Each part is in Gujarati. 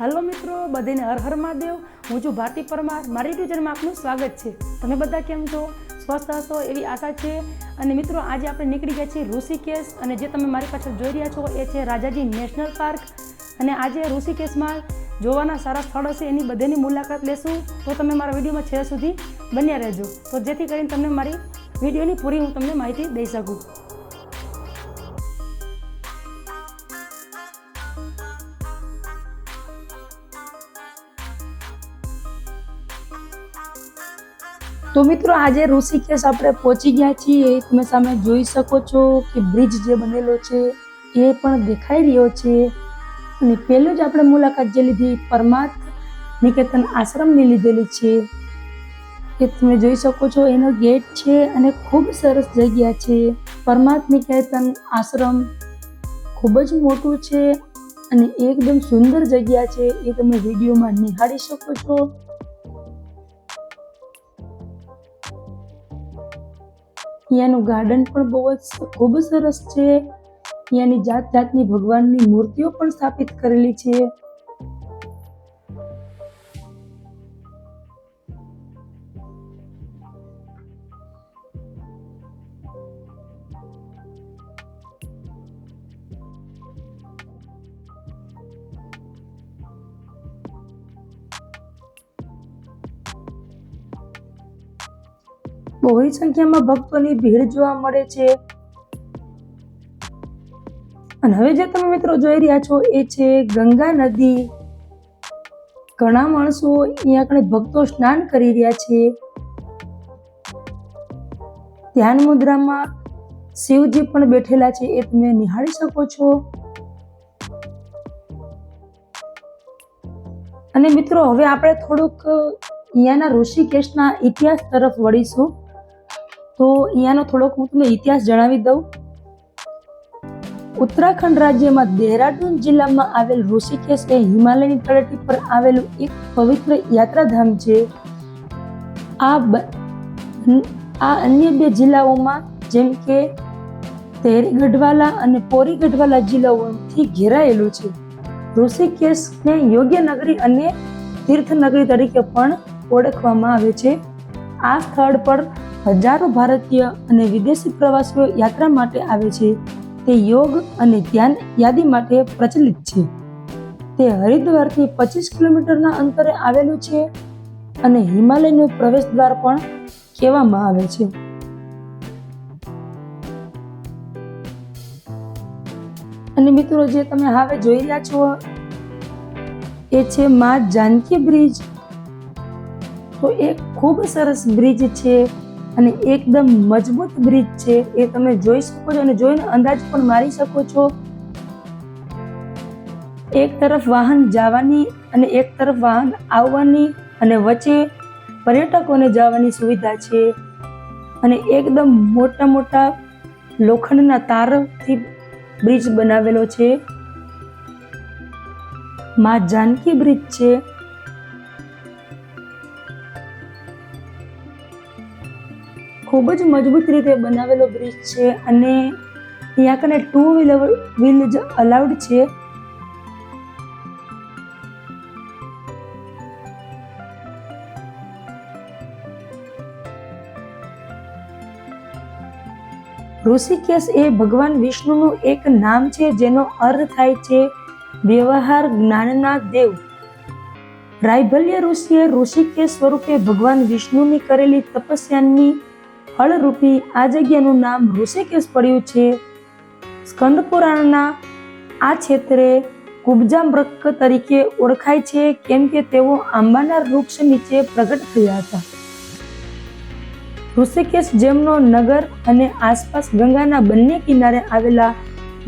હાલો મિત્રો, બધાને હર મહાદેવ. હું છું ભારતી પરમાર. મારી ટ્યુચરમાં આપનું સ્વાગત છે. તમે બધા કેમ છો? સ્વસ્થ હશો એવી આશા છે. અને મિત્રો, આજે આપણે નીકળી ગયા છીએ ઋષિકેશ. અને જે તમે મારી પાછળ જોઈ રહ્યા છો એ છે રાજાજી નેશનલ પાર્ક. અને આજે ઋષિકેશમાં જોવાના સારા સ્થળ હશે એની બધેની મુલાકાત લેશું. તો તમે મારા વિડીયોમાં છેલ્લે સુધી બન્યા રહેજો. તો જેથી કરીને તમને મારી વિડીયોની પૂરી હું તમને માહિતી દઈ શકું. તો મિત્રો, આજે ઋષિકેશ આપણે પહોંચી ગયા છીએ. તમે સામે જોઈ શકો છો કે બ્રિજ જે બનેલો છે એ પણ દેખાઈ રહ્યો છે. અને પહેલું જ આપણે મુલાકાત જે લીધી પરમાર્થ નિકેતન આશ્રમની લીધેલી છે. એ તમે જોઈ શકો છો, એનો ગેટ છે અને ખૂબ સરસ જગ્યા છે. પરમાર્થ નિકેતન આશ્રમ ખૂબ જ મોટું છે અને એકદમ સુંદર જગ્યા છે. એ તમે વિડીયોમાં નિહાળી શકો છો. અહીંયાનું ગાર્ડન પણ બહુ જ ખૂબ સરસ છે. અહીંયાની જાત જાતની ભગવાનની મૂર્તિઓ પણ સ્થાપિત કરેલી છે. બહોળી સંખ્યામાં ભક્તોની ભીડ જોવા મળે છે. અને હવે જે તમે મિત્રો જોઈ રહ્યા છો એ છે ગંગા નદી. ઘણા માણસો અહીંયા આગળ ભક્તો સ્નાન કરી રહ્યા છે. ધ્યાન મુદ્રામાં શિવજી પણ બેઠેલા છે એ તમે નિહાળી શકો છો. અને મિત્રો હવે આપણે થોડુંક અહીંયાના ઋષિકેશના ઇતિહાસ તરફ વળીશું. તો અહીંયાનો થોડોક હું તમને ઇતિહાસ જણાવી દઉં. ઉત્તરાખંડ રાજ્યમાં દહેરાદૂન જિલ્લામાં આવેલ ઋષિકેશ એ હિમાલયની તળેટી પર આવેલું એક પવિત્ર યાત્રાધામ છે. આ આ અન્ય બે જિલ્લાઓમાં જેમ કે તેરી ગઢવાલા અને પોરી ગઢવાલા જિલ્લાઓથી ઘેરાયેલું છે. ઋષિકેશને યોગ્ય નગરી અને તીર્થ નગરી તરીકે પણ ઓળખવામાં આવે છે. આ સ્થળ પર હજારો ભારતીય અને વિદેશી પ્રવાસીઓ યાત્રા માટે આવે છે. તે યોગ અને ધ્યાન યાદી માટે પ્રચલિત છે. તે હરિદ્વારથી પચીસ કિલોમીટરના અંતરે આવેલું છે અને હિમાલયનું પ્રવેશ દ્વાર પણ કહેવામાં આવે છે. અને મિત્રો, જે તમે હવે જોઈ રહ્યા છો, એ છે માં જાનકી બ્રિજ. તો એ ખૂબ સરસ બ્રિજ છે. અને એકદમ મજબૂત બ્રિજ છે, એ તમે જોઈ શકો છો અને જોઈને અંદાજ પણ મારી શકો છો. એક તરફ વાહન જવાની અને એક તરફ વાહન આવવાની અને વચ્ચે પર્યટકોને જવાની સુવિધા છે. અને એકદમ મોટા મોટા લોખંડના તારથી બ્રિજ બનાવેલો છે. માં જાનકી બ્રિજ છે. ખૂબ જ મજબૂત રીતે બનાવેલો બ્રિજ છે અને ત્યાં કને ટુ વ્હીલર વ્હીલ જ અલાઉડ છે. ઋષિકેશ એ ભગવાન વિષ્ણુનું એક નામ છે, જેનો અર્થ થાય છે વ્યવહાર જ્ઞાનના દેવ. રાયભલ્ય ઋષિએ ઋષિકેશ સ્વરૂપે ભગવાન વિષ્ણુની કરેલી તપસ્યાની ફળરૂપી આ જગ્યાનું નામ ઋષિકેશ પડ્યું છે. સ્કંદ પુરાણના આ ક્ષેત્રે કુબજામ્રક તરીકે ઓળખાય છે કેમ કે તેઓ આંબાના વૃક્ષ નીચે પ્રગટ થયા હતા. ઋષિકેશ જેમનો નગર અને આસપાસ ગંગાના બંને કિનારે આવેલા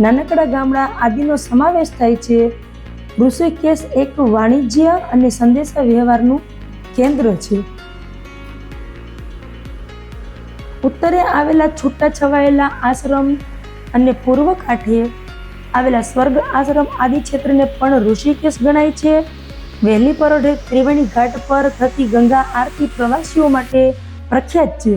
નાનકડા ગામડા આદિનો સમાવેશ થાય છે. ઋષિકેશ એક વાણિજ્ય અને સંદેશા વ્યવહારનું કેન્દ્ર છે. ઉત્તરે આવેલા છૂટા છવાયેલા આશ્રમ અને પૂર્વ કાંઠે આવેલા સ્વર્ગ આશ્રમ આદિ ક્ષેત્રને પણ ઋષિકેશ ગણાય છે. વહેલી પરોઢે ત્રિવેણી ઘાટ પર થતી ગંગા આરતી પ્રવાસીઓ માટે પ્રખ્યાત છે.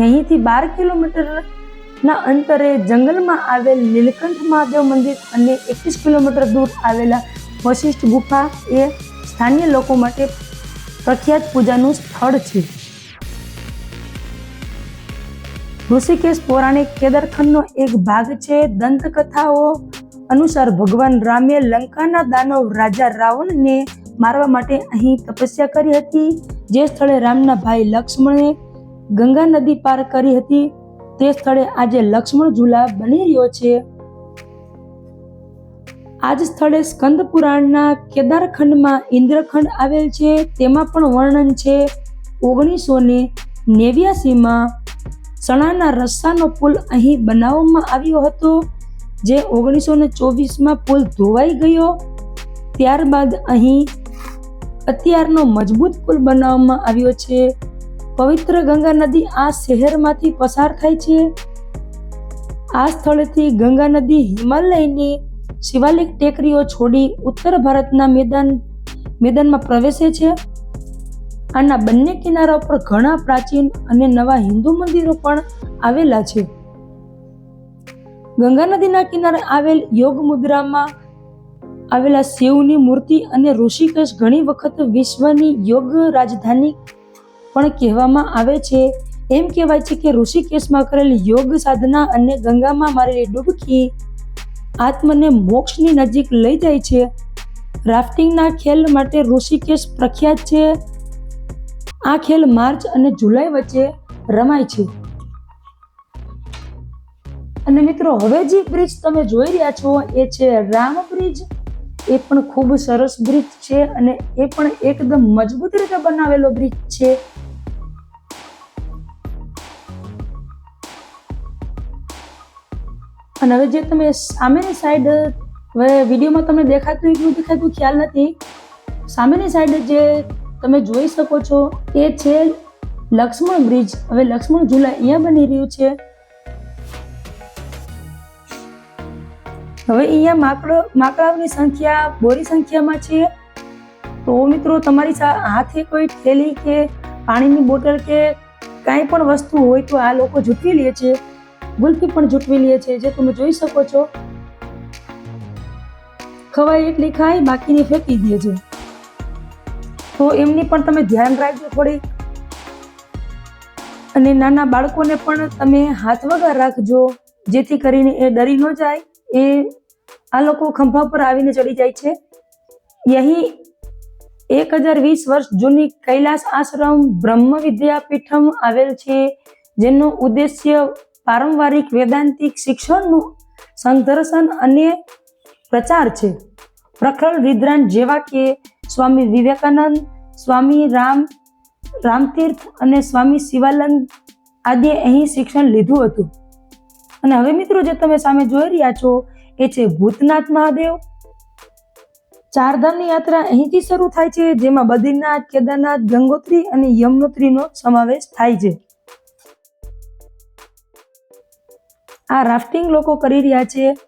અહીંથી બાર કિલોમીટરના અંતરે જંગલમાં આવેલ નીલકંઠ મહાદેવ મંદિર અને એકવીસ કિલોમીટર દૂર આવેલા વશિષ્ઠ ગુફા એ સ્થાનિય લોકો માટે પ્રખ્યાત પૂજાનું સ્થળ છે. ઋષિકેશ પૌરાણિક કેદારખંડનો એક ભાગ છે. દંતકથાઓ અનુસાર ભગવાન રામે લંકાના દાનવ રાજા રાવણને મારવા માટે અહીં તપસ્યા કરી હતી. જે સ્થળે રામના ભાઈ લક્ષ્મણે ગંગા નદી પાર કરી હતી. તે સ્થળે આજે લક્ષ્મણ ઝૂલા બની રહ્યો છે. આ જ સ્થળે સ્કંદ પુરાણના કેદારખંડમાં ઇન્દ્રખંડ આવેલ છે. તેમાં પણ વર્ણન છે. ઓગણીસો ને નેવ્યાસીમાં ચણાના રસ્સાનો પુલ અહીં બનાવવામાં આવ્યો હતો, જે ઓગણીસો ને ચોવીસમાં પુલ ધોવાઈ ગયો. ત્યારબાદ અહીં અત્યારનો મજબૂત પુલ બનાવવામાં આવ્યો છે. પવિત્ર ગંગા નદી આ શહેરમાંથી પસાર થાય છે. આ સ્થળેથી ગંગા નદી હિમાલયની શિવાલિક ટેકરીઓ છોડી ઉત્તર ભારતના મેદાન, મેદાનમાં પ્રવેશે છે. આના બંને કિનારા પર ઘણા પ્રાચીન અને નવા હિન્દુ મંદિરો પણ આવેલા છે. ગંગા નદીના કિનારે આવેલ યોગ મુદ્રામાં આવેલા શિવની મૂર્તિ અને ઋષિકેશ ઘણી વખત વિશ્વની યોગ રાજધાની પણ કહેવામાં આવે છે. એમ કહેવાય છે કે ઋષિકેશમાં કરેલી યોગ સાધના અને ગંગામાં મારેલી ડૂબકી આત્મને મોક્ષની નજીક લઈ જાય છે. રાફ્ટિંગના ખેલ માટે ઋષિકેશ પ્રખ્યાત છે. આ ખેલ માર્ચ અને જુલાઈ વચ્ચે રમાય છે. અને મિત્રો, હવે જે બ્રિજ તમે જોઈ રહ્યા છો, એ છે રામ બ્રિજ એ પણ ખૂબ સરસ બ્રિજ છે અને એ પણ એકદમ મજબૂત રીતે બનાવેલો બ્રિજ છે. અને હવે જે તમે સામેની સાઈડ હવે વિડીયોમાં તમને દેખાતું એટલું દેખાતું ખ્યાલ નથી. સામેની સાઈડ જે તમે જોઈ શકો છો એ છે લક્ષ્મણ બ્રિજ. હવે લક્ષ્મણ ઝૂલા અહીંયા બની રહ્યું છે. હવે અહીંયા માકડો, માકડાઓની સંખ્યા બોરી સંખ્યામાં છે. તો મિત્રો તમારી હાથે કોઈ થેલી કે પાણીની બોટલ કે કાંઈ પણ વસ્તુ હોય તો આ લોકો જૂટવી લે છે. ગુલ્ફી પણ જૂટવી લે છે, જે તમે જોઈ શકો છો. ખવાય એટલી ખાય, બાકીની ફેંકી દે છે. તો એમની પણ તમે ધ્યાન રાખજો થોડી. અને નાના બાળકોને પણ તમે હાથ વગર રાખજો, જેથી કરીને એ ડરી ન જાય. એ આ લોકો ખંભા પર આવીને ચડી જાય છે. અહીં એક હજાર વીસ વર્ષ જૂની કૈલાસ આશ્રમ બ્રહ્મ વિદ્યાપીઠમ આવેલ છે, જેનો ઉદ્દેશ્ય પારંપરિક વેદાંતિક શિક્ષણનું સંદર્શન અને પ્રચાર છે. પ્રખર વિદ્રાન જેવા કે સ્વામી વિવેકાનંદ, સ્વામી રામ, રામતીર્થ અને સ્વામી શિવાનંદ આદિએ અહીં શિક્ષણ લીધું હતું. અને હવે મિત્રો જે તમે સામે જોઈ રહ્યા છો, એ છે ભૂતનાથ મહાદેવ. ચારધામની યાત્રા અહીંથી શરૂ થાય છે, જેમાં બદ્રીનાથ, કેદારનાથ, ગંગોત્રી અને યમનોત્રીનો સમાવેશ થાય છે. આ રાફ્ટિંગ લોકો કરી રહ્યા છે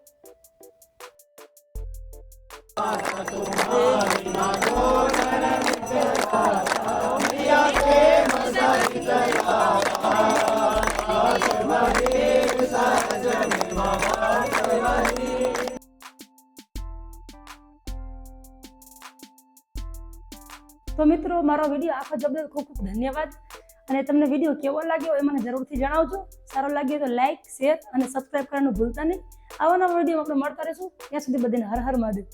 તો મિત્રો, મારો વીડિયો આખો જબદલ ખૂબ ખૂબ ધન્યવાદ. અને તમને વીડિયો કેવો લાગ્યો એ મને જરૂરથી જણાવજો. સારો લાગ્યો તો લાઇક શેર અને સબસ્ક્રાઈબ કરવાનું ભૂલતા નહીં. આવા નવા વીડિયો આપણે મળતા રહીશું. ત્યાં સુધી બધાને હર હર મહાદેવ.